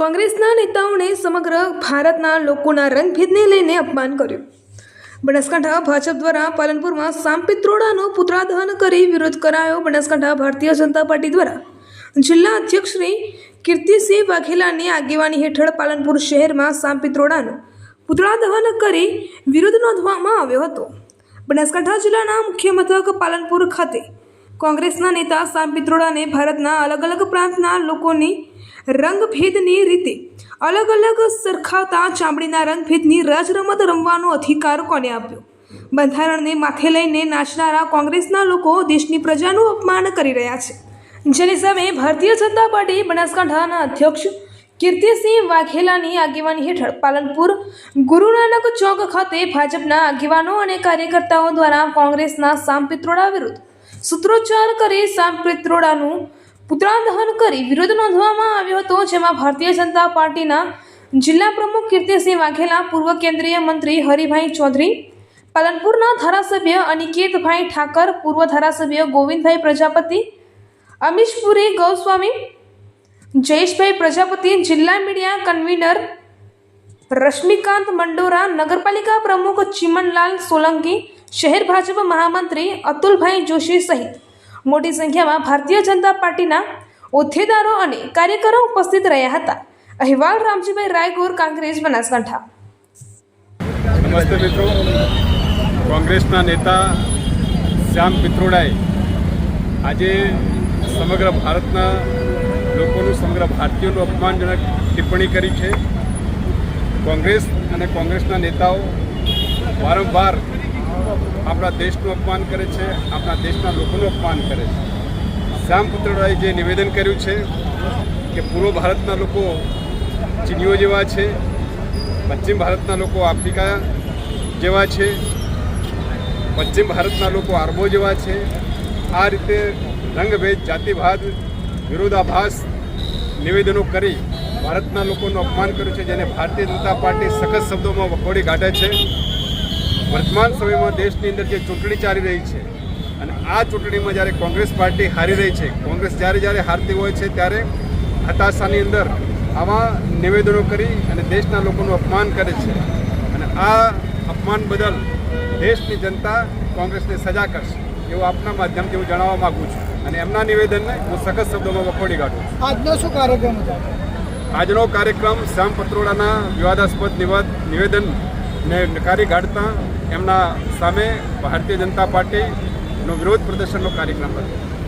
કોંગ્રેસના નેતાઓને સમગ્ર ભારતના લોકોના રંગભેદને લઈને અપમાન કર્યું. બનાસકાંઠા ભાજપ દ્વારા પાલનપુરમાં સામપિત્રોડાનો પુત્રાદહન કરી વિરોધ કરાયો બનાસકાંઠા ભારતીય જનતા પાર્ટી દ્વારા. જિલ્લા અધ્યક્ષ શ્રી કીર્તિસિંહ વાઘેલાની આગેવાની હેઠળ પાલનપુર શહેરમાં સામપિત્રોડાનું પુતળાદહન કરી વિરોધ નોંધવામાં આવ્યો હતો. બનાસકાંઠા જિલ્લાના મુખ્ય મથક પાલનપુર ખાતે કોંગ્રેસના નેતા સામ પિત્રોડાને ભારતના અલગ અલગ પ્રાંતના લોકોની રંગભેદની રીતે. અલગ અલગ સરખાવતા ચામડીના રંગભેદની રજરમત રમવાનો અધિકાર કોને આપ્યો? બંધારણને માથે લઈને નાચનારા કોંગ્રેસના લોકો દેશની પ્રજાનું અપમાન કરી રહ્યા છે. જેની સામે ભારતીય જનતા પાર્ટી બનાસકાંઠાના અધ્યક્ષ કીર્તિસિંહ વાઘેલાની આગેવાની હેઠળ પાલનપુર ગુરુ નાનક ચોક ખાતે ભાજપના આગેવાનો અને કાર્યકર્તાઓ દ્વારા કોંગ્રેસના સામ પિત્રોડા વિરુદ્ધ સૂત્રોચ્ચાર કરી સામ પિત્રોડાનું પુતળાદહન કરી વિરોધ નોંધવામાં આવ્યો હતો, જેમાં ભારતીય જનતા પાર્ટીના જિલ્લા પ્રમુખ કીર્તિસિંહ વાઘેલા, પૂર્વ કેન્દ્રીય મંત્રી હરિભાઈ ચૌધરી, પાલનપુરના ધારાસભ્ય અનિકેતભાઈ ઠાકર, પૂર્વ ધારાસભ્ય ગોવિંદભાઈ પ્રજાપતિ, અમીશપુરી ગૌસ્વામી, જયેશભાઈ પ્રજાપતિ, જિલ્લા મીડિયા કન્વીનર રશ્મિકાંત મંડોરા, નગરપાલિકા પ્રમુખ ચિમનલાલ સોલંકી, શહેર ભાજપ મહામંત્રી અતુલભાઈ જોશી સહિત મોટી સંખ્યામાં ભારતીય જનતા પાર્ટીના હોદ્દેદારો અને કાર્યકરો ઉપસ્થિત રહ્યા હતા. અહેવાલ રામજીભાઈ રાયગોર, કોંગ્રેસ બનાસકાંઠા. નમસ્તે મિત્રો. કોંગ્રેસના નેતા શ્યામ પિત્રોડાએ આજે સમગ્ર ભારતના લોકોનું, સમગ્ર ભારતીયોનું અપમાનજનક ટિપ્પણી કરી છે. કોંગ્રેસ અને કોંગ્રેસના નેતાઓ વારંવાર આપણા દેશનું અપમાન કરે છે, આપણા દેશના લોકોનું અપમાન કરે છે. શ્યામ રાય જે નિવેદન કર્યું છે કે પૂર્વ ભારતના લોકો ચીનીઓ જેવા છે, પશ્ચિમ ભારતના લોકો આફ્રિકા જેવા છે, પશ્ચિમ ભારતના લોકો આરબો જેવા છે, આ રીતે રંગભેદ, જાતિવાદ વિરોધાભાસ નિવેદનો કરી ભારતના લોકોનું અપમાન કર્યું છે, જેને ભારતીય જનતા પાર્ટી સખત શબ્દોમાં વખોડી કાઢે છે. વર્તમાન સમયમાં દેશની અંદર જે ચૂંટણી ચાલી રહી છે અને આ ચૂંટણીમાં જ્યારે કોંગ્રેસ પાર્ટી હારી રહી છે કોંગ્રેસ જ્યારે જ્યારે હારતી હોય છે ત્યારે હતાશાની અંદર આવા નિવેદનો કરી અને દેશના લોકોનું અપમાન કરે છે. અને આ અપમાન બદલ દેશની જનતા કોંગ્રેસને સજા કરશે એવું આપના માધ્યમથી હું જણાવવા માગું છું. અને એમના નિવેદનને હું સખત શબ્દોમાં વખોડી કાઢું છું. આજનો શું કાર્યક્રમ હતો? આજનો કાર્યક્રમ શ્યામ પત્રોડાના વિવાદાસ્પદ નિવાદ નિવેદન ને નકારી કાઢતા એમના સામે ભારતીય જનતા પાર્ટીનો વિરોધ પ્રદર્શનનો કાર્યક્રમ હતો.